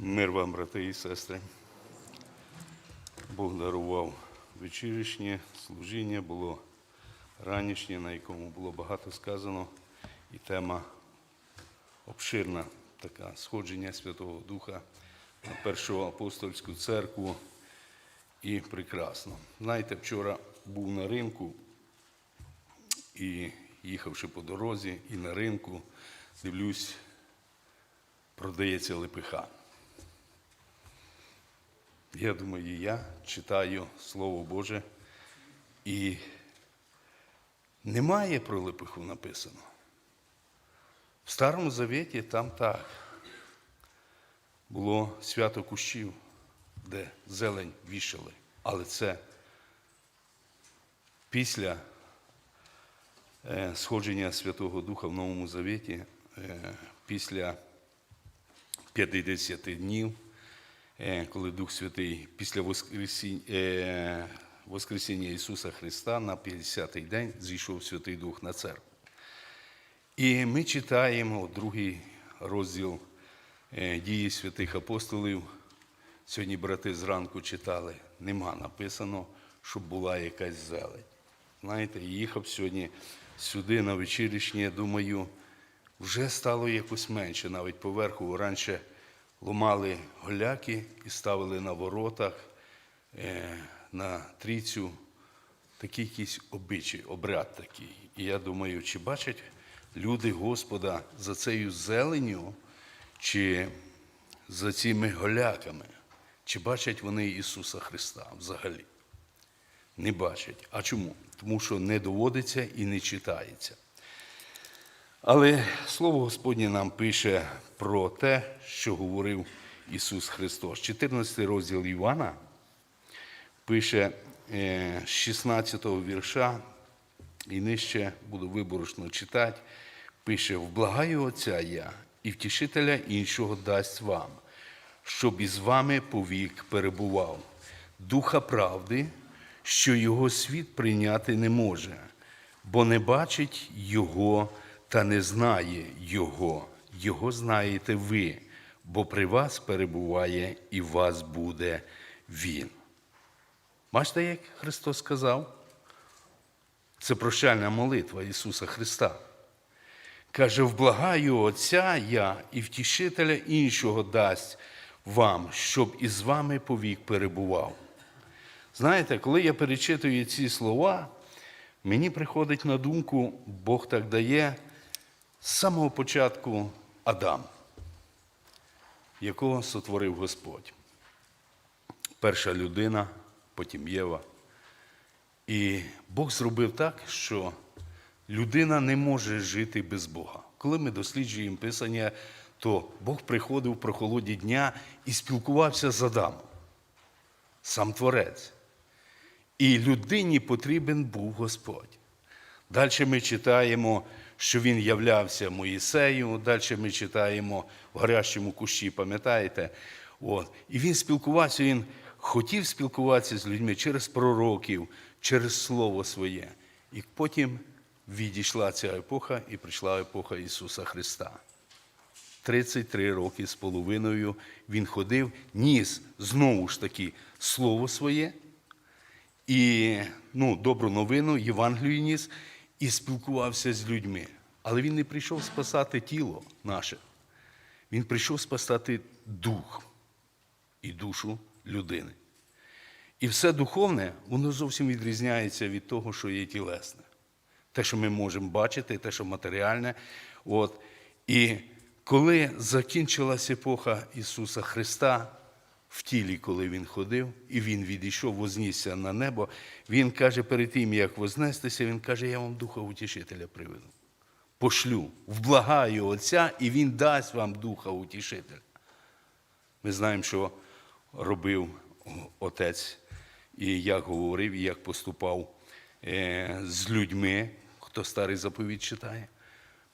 Мир вам, брати і сестри. Бог дарував вечірішнє служіння, було ранішнє, на якому було багато сказано, і тема обширна, така сходження Святого Духа на Першу апостольську церкву. І прекрасно. Знаєте, вчора був на ринку і їхавши по дорозі, і на ринку, дивлюсь, продається лепиха. Я думаю, я читаю Слово Боже, і немає про лепиху написано. В Старому Завіті там так. Було свято кущів, де зелень вішали. Але це після е, сходження Святого Духа в Новому Завіті, е, після 50 днів, коли Дух Святий після Воскресіння, е, Ісуса Христа на 50-й день зійшов Святий Дух на церкву. І ми читаємо другий розділ е, дії святих апостолів. Сьогодні брати зранку читали, нема написано, щоб була якась зелень. Знаєте, їхав сьогодні сюди на вечірішнє, думаю, вже стало якось менше. Навіть поверху раніше ломали голяки і ставили на воротах е, на трійцю такий якийсь обичай, обряд такий. І я думаю, чи бачать люди Господа за цією зеленю, чи за цими голяками, чи бачать вони Ісуса Христа взагалі? Не бачать. А чому? Тому що не доводиться і не читається. Але Слово Господнє нам пише про те, що говорив Ісус Христос. 14 розділ Івана пише е, з 16 вірша, і нижче буду виборочно читати, пише: Вблагаю Отця я і втішителя іншого дасть вам, щоб із вами повік перебував, духа правди, що його світ прийняти не може, бо не бачить його та не знає його. Його знаєте ви, бо при вас перебуває і вас буде Він. Бачите, як Христос сказав? Це прощальна молитва Ісуса Христа. Каже, вблагаю Отця я і втішителя іншого дасть вам, щоб із вами повік перебував. Знаєте, коли я перечитую ці слова, мені приходить на думку, Бог так дає з самого початку Адам, якого сотворив Господь. Перша людина, потім Єва. І Бог зробив так, що людина не може жити без Бога. Коли ми досліджуємо Писання, то Бог приходив в прохолоді дня і спілкувався з Адамом, сам Творець. І людині потрібен був Господь. Далі ми читаємо, що він являвся Моїсею, далі ми читаємо в гарячому кущі, пам'ятаєте? От. І він спілкувався, він хотів спілкуватися з людьми через пророків, через Слово своє. І потім відійшла ця епоха і прийшла епоха Ісуса Христа. 33 роки з половиною він ходив, ніс знову ж таки Слово своє і ну, добру новину, Євангелію ніс, і спілкувався з людьми. Але він не прийшов спасати тіло наше. Він прийшов спасати дух і душу людини. І все духовне, воно зовсім відрізняється від того, що є тілесне. Те, що ми можемо бачити, те, що матеріальне. От. І коли закінчилася епоха Ісуса Христа в тілі, коли Він ходив, і Він відійшов, вознісся на небо, Він каже, перед тим, як вознестися, Він каже, я вам Духа Утішителя приведу. Пошлю, вблагаю Отця, і Він дасть вам Духа Утішителя. Ми знаємо, що робив Отець, і як говорив, і як поступав е, з людьми, хто старий заповідь читає.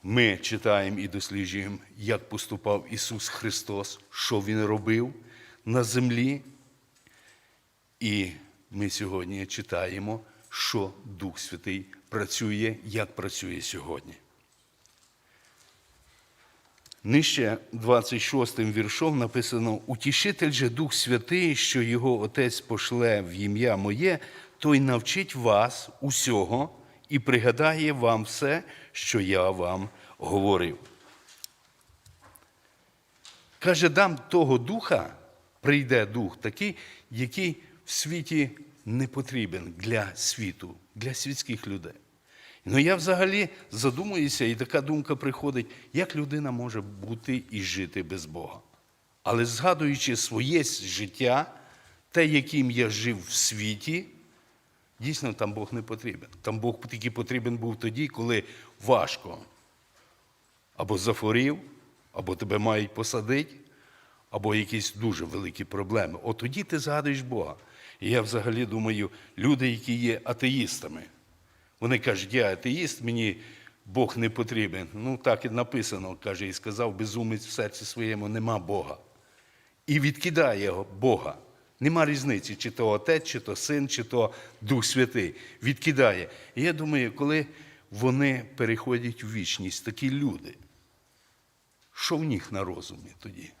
Ми читаємо і досліджуємо, як поступав Ісус Христос, що Він робив на землі. І ми сьогодні читаємо, що Дух Святий працює, як працює сьогодні. Нижче 26 віршом написано: Утішитель же Дух Святий, що його Отець пошле в ім'я моє, той навчить вас усього і пригадає вам все, що я вам говорив. Каже, дам того духа, прийде дух такий, який в світі не потрібен для світу, для світських людей. Ну я взагалі задумуюся, і така думка приходить, як людина може бути і жити без Бога. Але згадуючи своє життя, те, яким я жив в світі, дійсно там Бог не потрібен. Там Бог тільки потрібен був тоді, коли важко або захворів, або тебе мають посадити, або якісь дуже великі проблеми. От тоді ти згадуєш Бога. І я взагалі думаю, люди, які є атеїстами, вони кажуть, я атеїст, мені Бог не потрібен. Ну так і написано, каже, і сказав, безумець в серці своєму нема Бога. І відкидає Бога. Нема різниці, чи то Отець, чи то Син, чи то Дух Святий. Відкидає. І я думаю, коли вони переходять в вічність, такі люди, що в них на розумі тоді?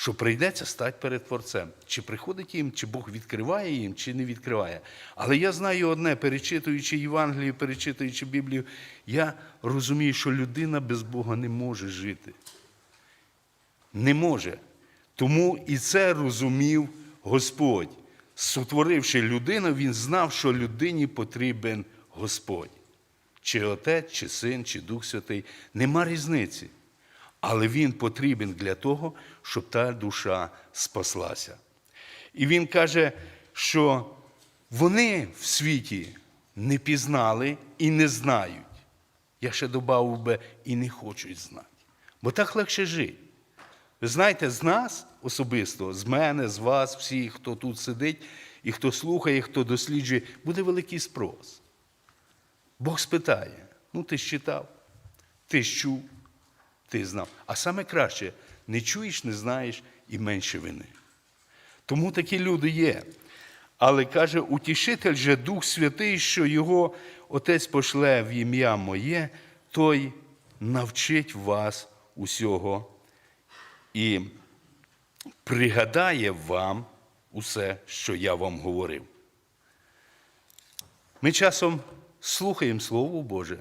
Що прийдеться стати перед Творцем. Чи приходить їм, чи Бог відкриває їм, чи не відкриває. Але я знаю одне, перечитуючи Євангелію, перечитуючи Біблію, я розумію, що людина без Бога не може жити. Не може. Тому і це розумів Господь. Сотворивши людину, він знав, що людині потрібен Господь. Чи Отець, чи Син, чи Дух Святий. Нема різниці. Але він потрібен для того, щоб та душа спаслася. І він каже, що вони в світі не пізнали і не знають. Я ще додав би і не хочуть знати. Бо так легше жити. Ви знаєте, з нас особисто, з мене, з вас, всіх, хто тут сидить, і хто слухає, хто досліджує, буде великий спрос. Бог спитає: ну ти ж читав, ти ж чув, ти знав. А саме краще не чуєш, не знаєш і менше вини. Тому такі люди є. Але каже, утішитель же Дух Святий, що його Отець пошле в ім'я моє, той навчить вас усього і пригадає вам усе, що я вам говорив. Ми часом слухаємо Слово Боже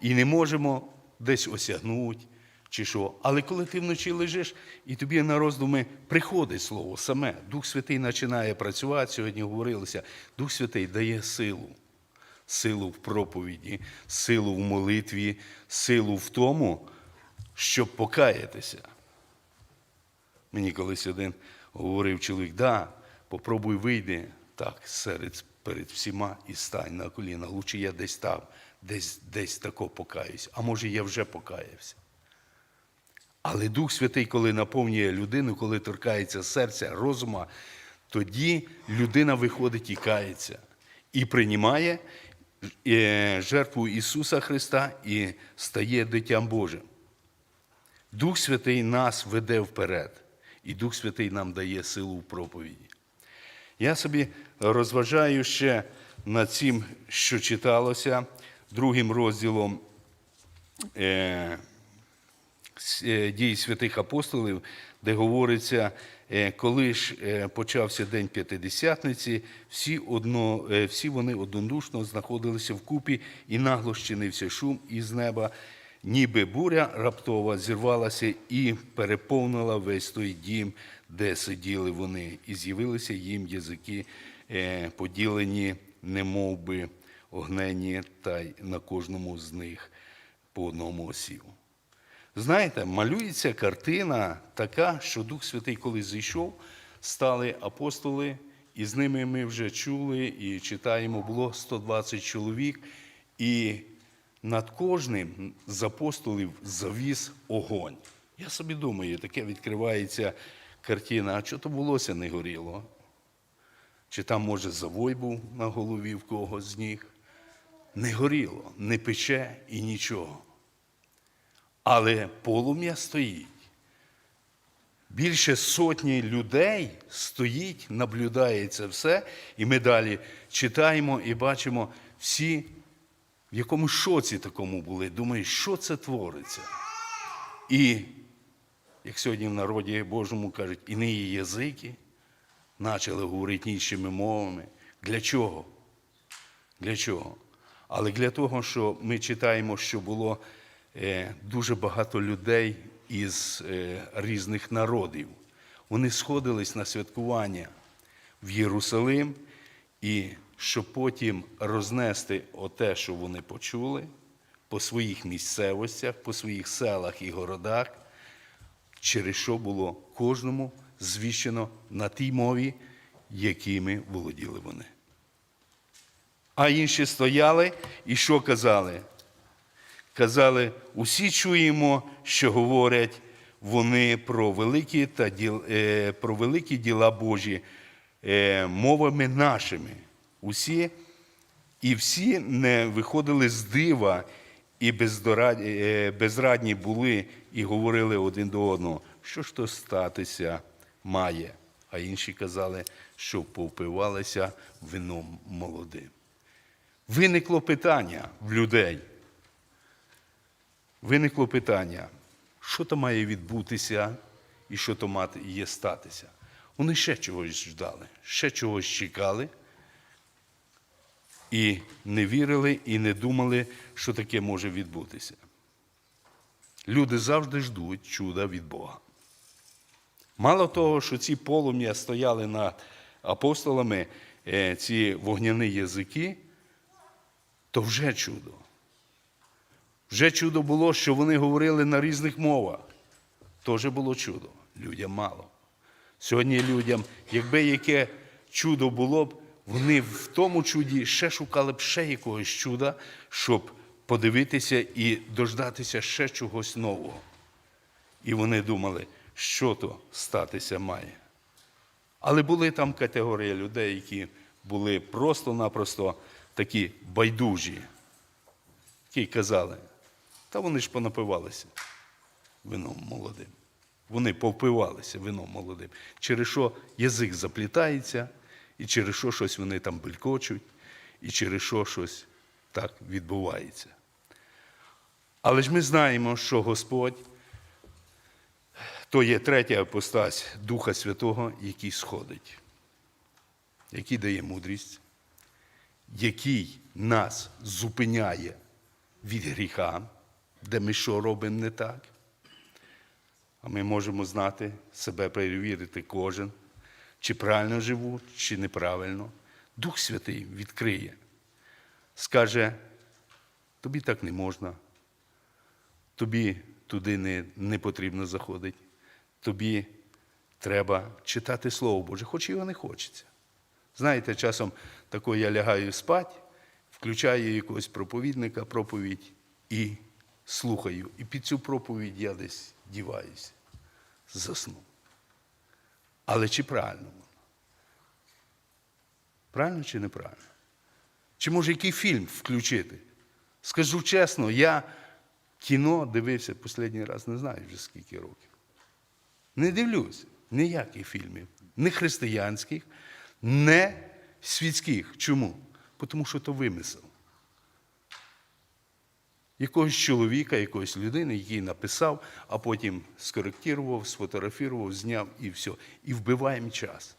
і не можемо десь осягнути чи що. Але коли ти вночі лежиш і тобі на роздуми приходить Слово саме, Дух Святий починає працювати, сьогодні говорилося, Дух Святий дає силу. Силу в проповіді, силу в молитві, силу в тому, щоб покаятися. Мені колись один говорив чоловік, да, попробуй вийди так серед, перед всіма і стань на коліна. Лучше я десь там, десь, десь тако покаюсь. А може, я вже покаявся. Але Дух Святий, коли наповнює людину, коли торкається серця, розума, тоді людина виходить і кається, і приймає е, жертву Ісуса Христа і стає дитям Божим. Дух Святий нас веде вперед, і Дух Святий нам дає силу в проповіді. Я собі розважаю ще над цим, що читалося другим розділом е, дій святих апостолів, де говориться, е, коли ж е, почався день П'ятидесятниці, всі, одно, е, всі вони однодушно знаходилися вкупі, і нагло щинився шум із неба, ніби буря раптова зірвалася і переповнила весь той дім, де сиділи вони, і з'явилися їм язики, е, поділені, немов би огнені, та й на кожному з них по одному осів. Знаєте, малюється картина така, що Дух Святий, коли зійшов, стали апостоли, і з ними ми вже чули і читаємо, було 120 чоловік, і над кожним з апостолів завіс огонь. Я собі думаю, таке відкривається картина, а що то волосся не горіло? Чи там, може, завой був на голові в когось з них? Не горіло, не пече і нічого. Але полум'я стоїть. Більше сотні людей стоїть, наблюдає це все, і ми далі читаємо і бачимо всі, в якому шоці такому були. Думають, що це твориться? І, як сьогодні в народі Божому кажуть, іниї язики почали говорити іншими мовами. Для чого? Для чого? Але для того, що ми читаємо, що було дуже багато людей із е, різних народів. Вони сходились на святкування в Єрусалим, і щоб потім рознести оте, що вони почули, по своїх місцевостях, по своїх селах і городах, через що було кожному звіщено на тій мові, якими володіли вони. А інші стояли і що казали? Казали, усі чуємо, що говорять вони про великі, та діл, е, про великі діла Божі е, мовами нашими. Усі, і всі не виходили з дива і е, безрадні були і говорили один до одного, що ж то статися має. А інші казали, що повпивалися вином молодим. Виникло питання в людей. Виникло питання, що то має відбутися і що то мати є статися. Вони ще чогось ждали, ще чогось чекали і не вірили, і не думали, що таке може відбутися. Люди завжди ждуть чуда від Бога. Мало того, що ці полум'я стояли над апостолами, е, ці вогняні язики, то вже чудо. Вже чудо було, що вони говорили на різних мовах. Теж було чудо. Людям мало. Сьогодні людям, якби яке чудо було б, вони в тому чуді ще шукали б ще якогось чуда, щоб подивитися і дождатися ще чогось нового. І вони думали, що то статися має. Але були там категорії людей, які були просто-напросто такі байдужі, які казали, та вони ж понапивалися вином молодим. Вони повпивалися вином молодим, через що язик заплітається, і через що щось вони там белькочуть, і через що щось так відбувається. Але ж ми знаємо, що Господь то є третя апостась Духа Святого, який сходить, який дає мудрість, який нас зупиняє від гріха, де ми що робимо не так. А ми можемо знати, себе перевірити кожен, чи правильно живу, чи неправильно. Дух Святий відкриє, скаже, тобі так не можна, тобі туди не, не потрібно заходити, тобі треба читати Слово Боже, хоч його не хочеться. Знаєте, часом тако я лягаю спать, включаю якогось проповідника, проповідь і слухаю. І під цю проповідь я десь діваюся, засну. Але чи правильно воно? Правильно чи неправильно? Чи може який фільм включити? Скажу чесно, я кіно дивився останній раз, не знаю вже скільки років. Не дивлюся ніяких фільмів, не християнських, не світських. Чому? Тому що то вимисел. Якогось чоловіка, якоїсь людини, який написав, а потім скоректував, сфотографував, зняв і все. І вбиваємо час.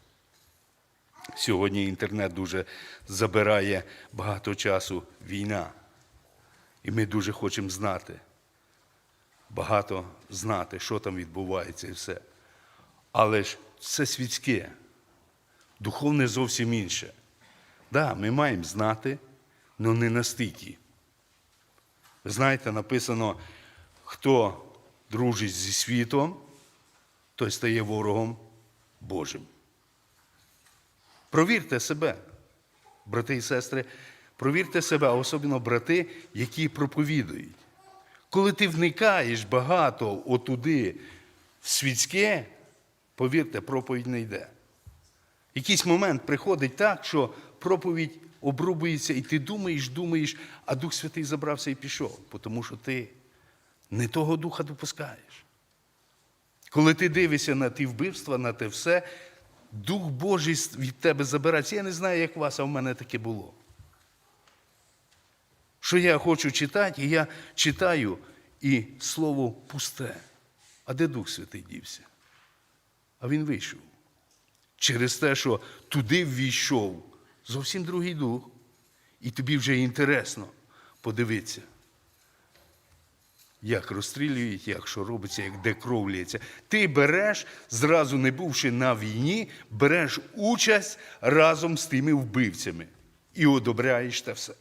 Сьогодні інтернет дуже забирає багато часу війна. І ми дуже хочемо знати, багато знати, що там відбувається і все. Але ж це світське, духовне зовсім інше. Так, да, ми маємо знати, але не настільки. Знаєте, написано, хто дружить зі світом, той стає ворогом Божим. Провірте себе, брати і сестри, провірте себе, а особливо брати, які проповідують. Коли ти вникаєш багато отуди в світське, повірте, проповідь не йде. Якийсь момент приходить так, що проповідь обрубується, і ти думаєш, думаєш, а Дух Святий забрався і пішов, тому що ти не того духа допускаєш. Коли ти дивишся на ті вбивства, на те все, Дух Божий від тебе забирається. Я не знаю, як у вас, а в мене таке було. Що я хочу читати, і я читаю, і слово пусте. А де Дух Святий дівся? А він вийшов. Через те, що туди ввійшов зовсім другий дух. І тобі вже інтересно подивитися, як розстрілюють, як що робиться, як де кров лється. Ти береш, зразу не бувши на війні, береш участь разом з тими вбивцями і одобряєш те все.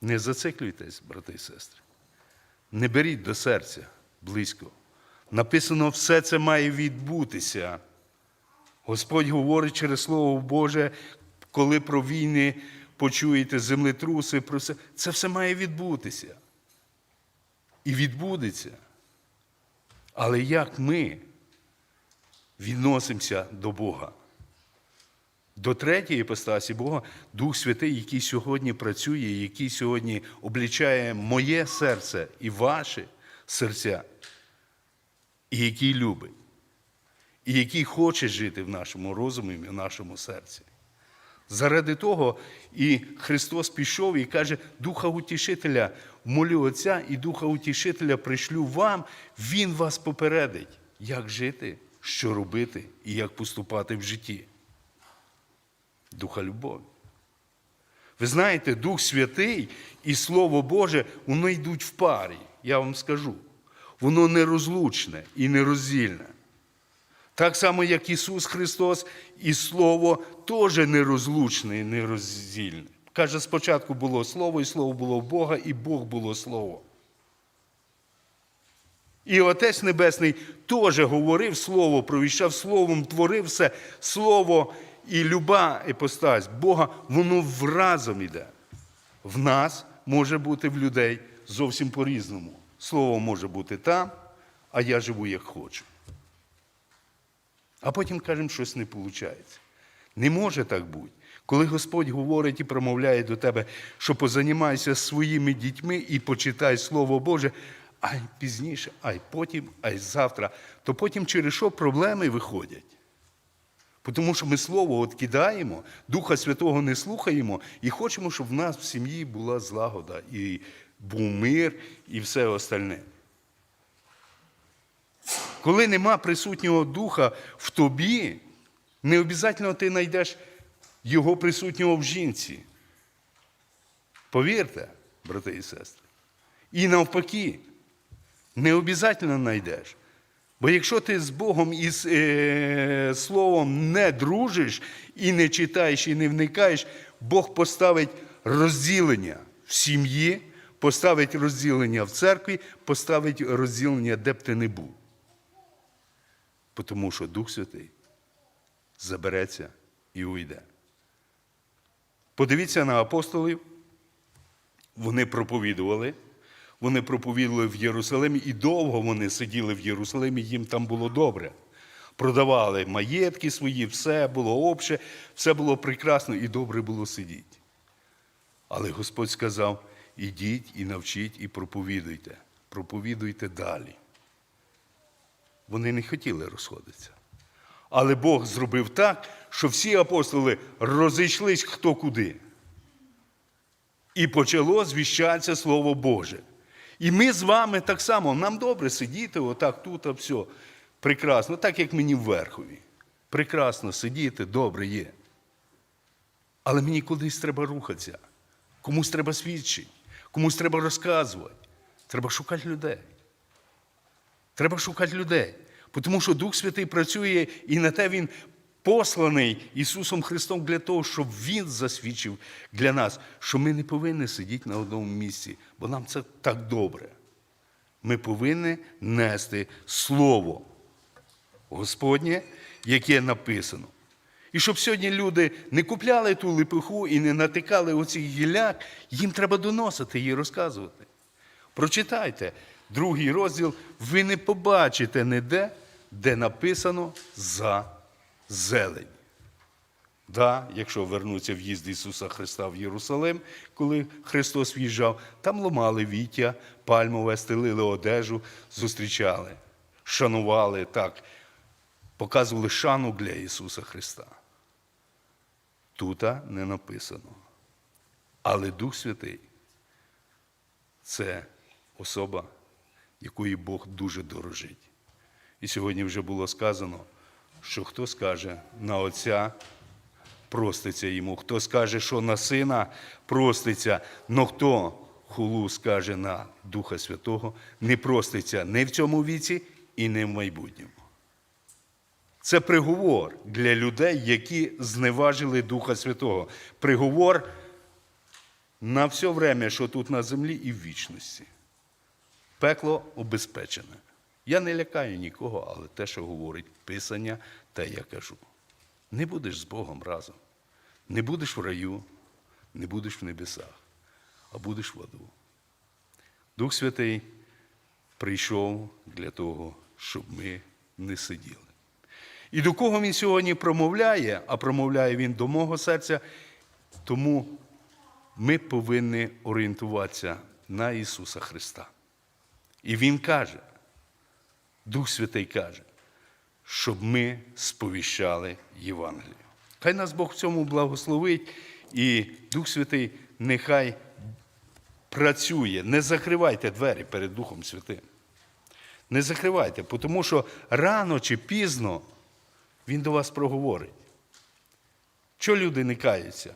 Не зациклюйтесь, брати і сестри. Не беріть до серця близько. Написано, все це має відбутися. Господь говорить через Слово Боже, коли про війни почуєте землетруси, про все, це все має відбутися. І відбудеться. Але як ми відносимося до Бога? До третьої іпостасі Бога Дух Святий, який сьогодні працює, який сьогодні облічає моє серце і ваше серця, і який любить, і який хоче жити в нашому розумі, в нашому серці. Заради того і Христос пішов і каже, Духа Утішителя, молю Отця і Духа Утішителя пришлю вам, Він вас попередить, як жити, що робити і як поступати в житті. Духа любові. Ви знаєте, Дух Святий і Слово Боже, воно йдуть в парі, я вам скажу. Воно нерозлучне і нероздільне. Так само, як Ісус Христос і Слово теж нерозлучне і нероздільне. Каже, спочатку було Слово, і Слово було в Бога, і Бог було Слово. І Отець Небесний теж говорив Слово, провіщав Словом, творив все Слово і люба іпостась Бога, воно вразом іде. В нас може бути в людей зовсім по-різному. Слово може бути там, а я живу як хочу. А потім кажемо, щось не виходить. Не може так бути. Коли Господь говорить і промовляє до тебе, що позанімайся своїми дітьми і почитай Слово Боже, ай пізніше, ай потім, ай завтра, то потім через що проблеми виходять? Тому що ми Слово откидаємо, Духа Святого не слухаємо і хочемо, щоб в нас в сім'ї була злагода, і був мир, і все остальне. Коли нема присутнього духа в тобі, не обов'язково ти знайдеш його присутнього в жінці. Повірте, брати і сестри. І навпаки, не обов'язково знайдеш. Бо якщо ти з Богом і з е, Словом не дружиш, і не читаєш, і не вникаєш, Бог поставить розділення в сім'ї, поставить розділення в церкві, поставить розділення, де б ти не був. Тому що Дух Святий забереться і уйде. Подивіться на апостолів. Вони проповідували. Вони проповідували в Єрусалимі, і довго вони сиділи в Єрусалимі, їм там було добре. Продавали маєтки свої, все було обще, все було прекрасно і добре було сидіти. Але Господь сказав: ідіть і навчіть, і проповідуйте. Проповідуйте далі. Вони не хотіли розходитися. Але Бог зробив так, що всі апостоли розійшлись хто куди. І почало звіщатися Слово Боже. І ми з вами так само, нам добре сидіти, отак тут, а все. Прекрасно, так як мені в Верхові. Прекрасно сидіти, добре є. Але мені кудись треба рухатися. Комусь треба свідчити, комусь треба розказувати. Треба шукати людей. Треба шукати людей. Тому що Дух Святий працює і на те Він посланий Ісусом Христом для того, щоб Він засвідчив для нас, що ми не повинні сидіти на одному місці, бо нам це так добре. Ми повинні нести Слово Господнє, яке написано. І щоб сьогодні люди не купляли ту липиху і не натикали оцих гілляк, їм треба доносити її розказувати. Прочитайте другий розділ, ви не побачите ніде, де написано за зелень. Да, якщо вернуться в'їзд Ісуса Христа в Єрусалим, коли Христос в'їжджав, там ломали віття, пальмове, стелили одежу, зустрічали, шанували так, показували шану для Ісуса Христа. Тут не написано. Але Дух Святий це особа, якої Бог дуже дорожить. І сьогодні вже було сказано, що хто скаже на Отця, проститься йому, хто скаже, що на сина проститься, но хто хулу скаже на Духа Святого, не проститься не в цьому віці і не в майбутньому. Це приговор для людей, які зневажили Духа Святого. Приговор на все время, що тут на землі і в вічності. Пекло обезпечене. Я не лякаю нікого, але те, що говорить Писання, те я кажу. Не будеш з Богом разом. Не будеш в раю, не будеш в небесах, а будеш в аду. Дух Святий прийшов для того, щоб ми не сиділи. І до кого він сьогодні промовляє, а промовляє він до мого серця, тому ми повинні орієнтуватися на Ісуса Христа. І Він каже, Дух Святий каже, щоб ми сповіщали Євангелію. Хай нас Бог в цьому благословить, і Дух Святий нехай працює. Не закривайте двері перед Духом Святим. Не закривайте, тому що рано чи пізно Він до вас проговорить. Що люди не каються?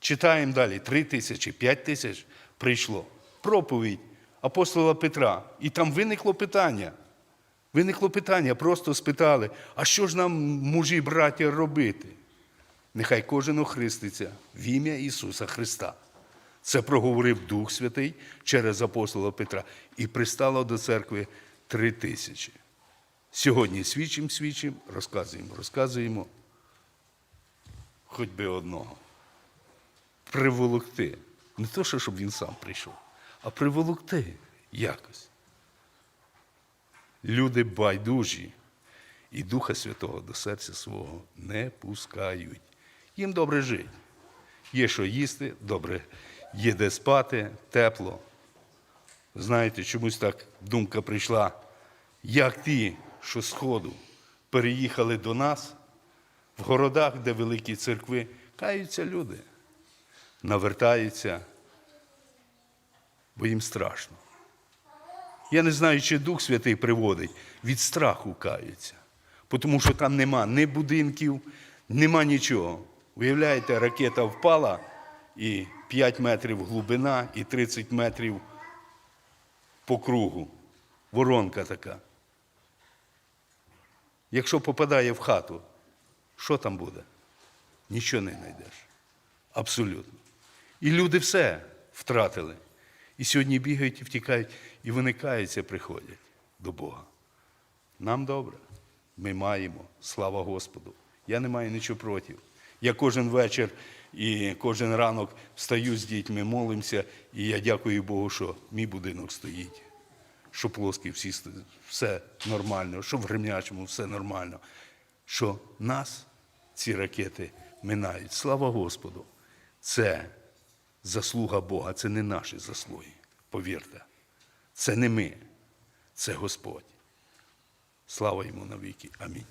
Читаємо далі: три тисячі, п'ять тисяч прийшло. Проповідь апостола Петра. І там виникло питання. Виникло питання, просто спитали, а що ж нам, мужі, браття, робити? Нехай кожен охриститься в ім'я Ісуса Христа. Це проговорив Дух Святий через апостола Петра. І пристало до церкви три тисячі. Сьогодні свідчимо, свідчимо, розказуємо, розказуємо. Хоч би одного. Приволокти. Не то, що щоб він сам прийшов, а приволокти якось. Люди байдужі і Духа Святого до серця свого не пускають. Їм добре жити. Є що їсти, добре, є де спати, тепло. Знаєте, чомусь так думка прийшла, як ті, що з Сходу переїхали до нас, в городах, де великі церкви, каються люди, навертаються, бо їм страшно. Я не знаю, чи Дух Святий приводить, від страху каються. Тому що там нема ні будинків, нема нічого. Уявляєте, ракета впала і 5 метрів глибина, і 30 метрів по кругу. Воронка така. Якщо попадає в хату, що там буде? Нічого не знайдеш. Абсолютно. І люди все втратили. І сьогодні бігають і втікають, і вони каються, приходять до Бога. Нам добре. Ми маємо, слава Господу. Я не маю нічого проти. Я кожен вечір і кожен ранок встаю з дітьми, молимося, і я дякую Богу, що мій будинок стоїть, що плоский всі все нормально, що в Гремячому все нормально, що нас ці ракети минають. Слава Господу! Це заслуга Бога, це не наші заслуги. Повірте, це не ми, це Господь. Слава йому навіки. Амінь.